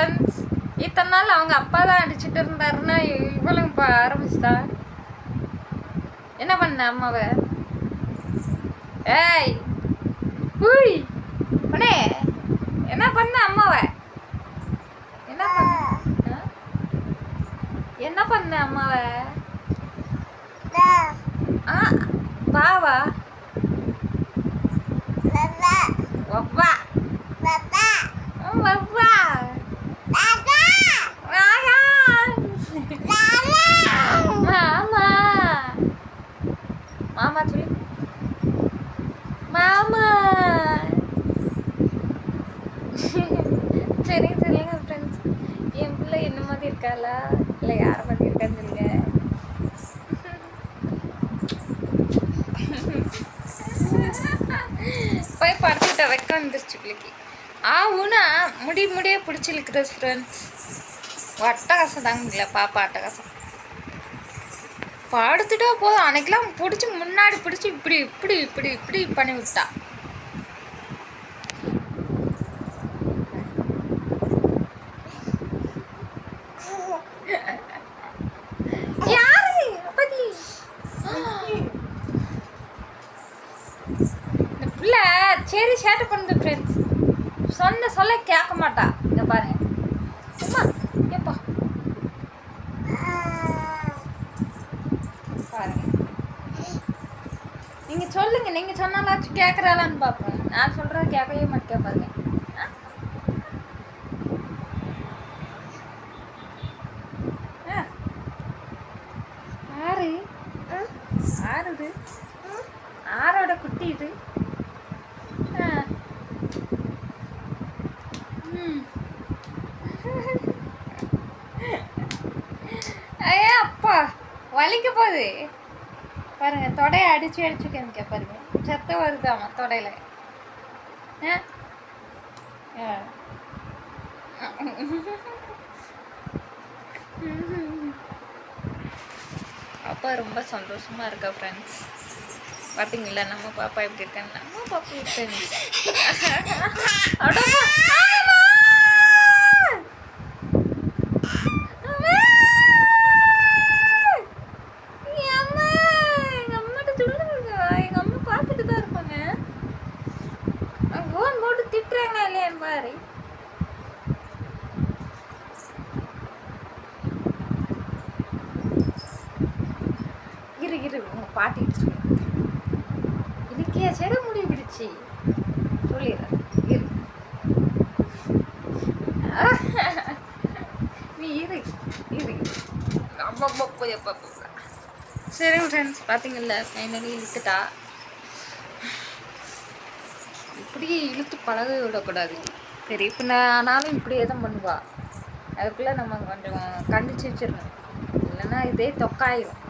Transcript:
Friends இத்தனை நாள் அவங்க அப்பா தான் அடிச்சிட்டு இருந்தாருன்னா இவளும் இப்போ ஆரம்பிச்சிட்டா? என்ன பண்ண அம்மாவை? ஏய் ஹூய் அண்ணே என்ன பண்ண அம்மாவை? என்ன பண்ண? என்ன பண்ண அம்மாவை? ஆ பாவா வவ்வா ம், வவ்வா ராயா மாமா மாமா சொல்லி மாமா சரி சரிங்க ஃப்ரெண்ட்ஸ் என் பிள்ளை என்ன மாதிரி இருக்காளா? இல்லை யாரை மாதிரி இருக்கான்னு சொல்லுங்க. போய் படுத்துட்ட வைக்க வந்துருச்சு பிள்ளைக்கு. ஆ ஊனா முடி முடியே பிடிச்சிருக்குது ஃப்ரெண்ட்ஸ் அட்டகாசம் தாங்க முடியல பாப்பா அட்டகாசம் படுத்துட்டா போதும். அன்னைக்கெல்லாம் பிடிச்சி முன்னாடி பிடிச்சி இப்படி இப்படி இப்படி இப்படி பண்ணி விட்டா இந்த பிள்ளை சரி சேட்டை பண்ணுது ஃப்ரெண்ட்ஸ் சொன்ன சொல்ல கேட்க மாட்டா. பாருங்க. நீங்க சொல்லுங்க நீங்க சொன்னாலாச்சும் கேட்கறாளான்னு பார்ப்போம் நான் சொல்றது கேட்கவே மாட்டேன் பாருங்க. ஆ? ஆறு. ஆறு இது ஆரோட குட்டி இது. ஆ. ம். ஐயா அப்பா. வலிக்க போகுது. பாருங்க தொடையை அடிச்சு அடிச்சு காமிக்க பாருங்க சத்த வருதாமா தொடையில. ஆ? அப்பா ரொம்ப சந்தோஷமா இருக்கா ஃப்ரெண்ட்ஸ் பார்த்தீங்களா நம்ம பாப்பா எப்படி இருக்கான்னு? நம்ம பாப்பா ஃப்ரெண்ட்ஸ் இல்லையான்னு இரு இரு உங்க பாட்டிட்டு சொல்லு. இதுக்கே செட முடி விடுச்சு. சொல்லிடுறேன் இரு. நீ இரு இரு. அப்பப்பப்போ எப்பப்போ சரி ஃப்ரெண்ட்ஸ் பார்த்தீங்கல்ல ஃபைனலி இழுத்துட்டா? இப்படியே இழுத்து பழக விடக்கூடாது. சரி இப்போ நானும் இப்படியே தான் பண்ணுவா. அதுக்குள்ளே நம்ம கொஞ்சம் கண்டிச்சு வச்சிடணும். இல்லைன்னா இதே தொக்காயிரும்.